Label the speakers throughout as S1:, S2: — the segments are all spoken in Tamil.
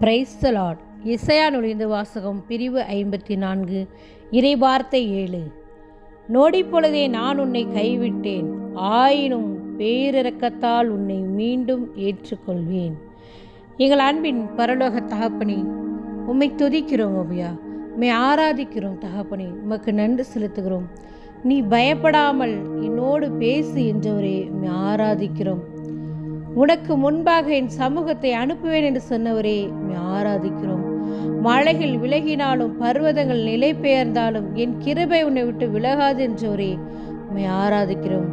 S1: பிரைஸ்தலாட் இசையா நுழைந்து வாசகம் பிரிவு ஐம்பத்தி நான்கு இறைவார்த்தை ஏழு. நொடி பொழுதே நான் உன்னை கைவிட்டேன். ஆயினும் பேரிறக்கத்தால் உன்னை மீண்டும் ஏற்றுக்கொள்வேன். எங்கள் அன்பின் பரலோக தகப்பனே உம்மை துதிக்கிறோம் ஓவியா உம்மை ஆராதிக்கிறோம் தகப்பனே உமக்கு நன்றி செலுத்துகிறோம். நீ பயப்படாமல் என்னோடு பேசு என்றவரே உம்மை ஆராதிக்கிறோம். உனக்கு முன்பாக என் சமூகத்தை அனுப்புவேன் என்று சொன்னவரே ஆராதிக்கிறோம். மலைகள் விலகினாலும் பர்வதங்கள் நிலை பெயர்ந்தாலும் என் கிருபை உன்னை விட்டு விலகாது என்றவரே உண்மை ஆராதிக்கிறோம்.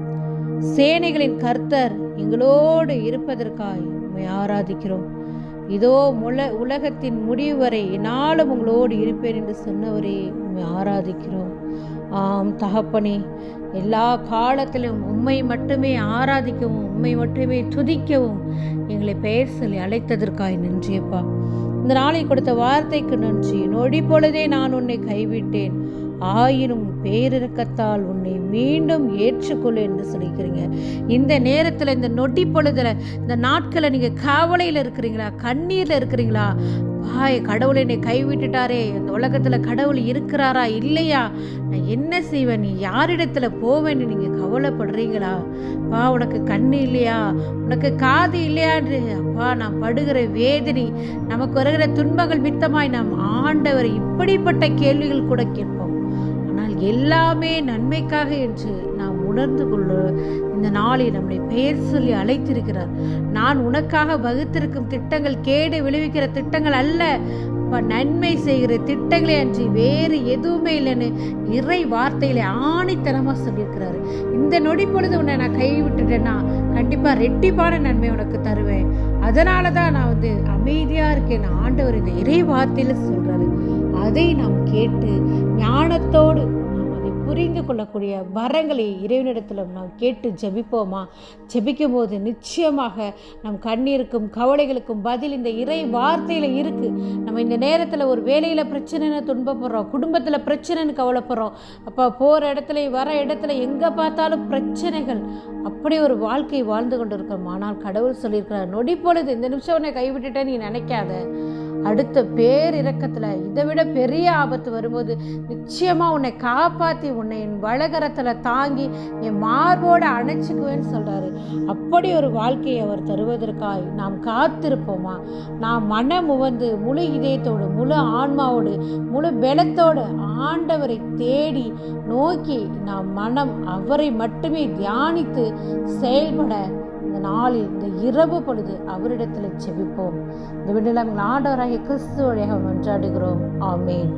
S1: சேனைகளின் கர்த்தர் எங்களோடு இருப்பதற்காய் உண்மை ஆராதிக்கிறோம். இதோ முல உலகத்தின் முடிவு வரை நாளும் உங்களோடு இருப்பேன் என்று சொன்னவரே உண்மை ஆராதிக்கிறோம். ஆம் தகப்பனே எல்லா காலத்திலும் உண்மை மட்டுமே ஆராதிக்கவும் உண்மை மட்டுமே துதிக்கவும் எங்களை பெயர் சொல்லி அழைத்ததற்காய் நன்றியப்பா. இந்த நாளை கொடுத்த வார்த்தைக்கு நன்றி. நொடி பொழுதே நான் உன்னை கைவிட்டேன். ஆயினும் பேரிறக்கத்தால் உன்னை மீண்டும் ஏற்றுக்கொள் என்று சொல்லிக்கிறீங்க இந்த நேரத்தில் இந்த நொட்டி பொழுதுல இந்த நாட்களை நீங்கள் கவலையில் இருக்கிறீங்களா? கண்ணீரில் இருக்கிறீங்களா? பாய் கடவுளை என்னை கைவிட்டுட்டாரே. இந்த உலகத்தில் கடவுள் இருக்கிறாரா? இல்லையா? நான் என்ன செய்வேன்? நீ யாரிடத்துல போவேன்னு நீங்கள் கவலைப்படுறீங்களா? பா உனக்கு கண்ணு இல்லையா? உனக்கு காது இல்லையான்று அப்பா நான் படுகிற வேதனை நமக்கு வருகிற துன்பங்கள் மித்தமாய் நாம் ஆண்டவர் இப்படிப்பட்ட கேள்விகள் கூட கேட்போம் எல்லாமே நன்மைக்காக என்று நாம் உணர்ந்து கொள்ள இந்த நாளில் நம்மை பெயர் சொல்லி அழைத்திருக்கிறார். நான் உனக்காக வகுத்திருக்கும் திட்டங்கள் கேடு விளைவிக்கிற திட்டங்கள் அல்ல. நன்மை செய்கிற திட்டங்களே அன்றி வேறு எதுவுமே இல்லைன்னு இறை வார்த்தையில ஆணித்தனமாக சொல்லியிருக்கிறாரு. இந்த நொடி பொழுது உன்னை நான் கை விட்டுட்டேன்னா கண்டிப்பாக ரெட்டிப்பான நன்மை உனக்கு தருவேன். அதனால தான் நான் வந்து அமைதியாக இருக்கேன் ஆண்டவர் இந்த இறை வார்த்தையில் சொல்கிறாரு அதை நாம் கேட்டு ஞானத்தோடு கொள்ளக்கூடிய வரங்களை இறைவனிடத்தில் நாம் கேட்டு ஜெபிப்போமா? ஜபிக்கும் போது நிச்சயமாக நம் கண்ணீருக்கும் கவலைகளுக்கும் பதில் இந்த இறை வார்த்தையில் இருக்குது நம்ம இந்த நேரத்தில் ஒரு வேலையில் பிரச்சனைன்னு துன்பப்படுறோம் குடும்பத்தில் பிரச்சனைன்னு கவலைப்படுறோம். அப்போ போகிற இடத்துல வர இடத்துல எங்கே பார்த்தாலும் பிரச்சனைகள். அப்படி ஒரு வாழ்க்கை வாழ்ந்து கொண்டு இருக்கிறோம் ஆனால் கடவுள் சொல்லியிருக்கிறார் நொடி பொழுது இந்த நிமிஷம் உன்னை கைவிட்டுட்டேன் நீ நினைக்காத. அடுத்த பேர் இறக்கத்தில் இதை விட பெரிய ஆபத்து வரும்போது நிச்சயமாக உன்னை காப்பாற்றி உன்னை என் வளகரத்தில் தாங்கி என் மார்போடு அணைச்சிக்குவேன்னு சொல்கிறாரு அப்படி ஒரு வாழ்க்கையை அவர் தருவதற்காய் நாம் காத்திருப்போமா? நாம் மனம் உவந்து முழு இதயத்தோடு முழு ஆன்மாவோடு முழு பலத்தோடு ஆண்டவரை தேடி நோக்கி நாம் மனம் அவரை மட்டுமே தியானித்து செயல்பட நாளில் இந்த இரவு பொழுது அவரிடத்தில் செவிப்போம் இந்த விடலாம் ஆண்டவராகிய கிறிஸ்துவ வழியாக மன்றாடுகிறோம். ஆமேன்.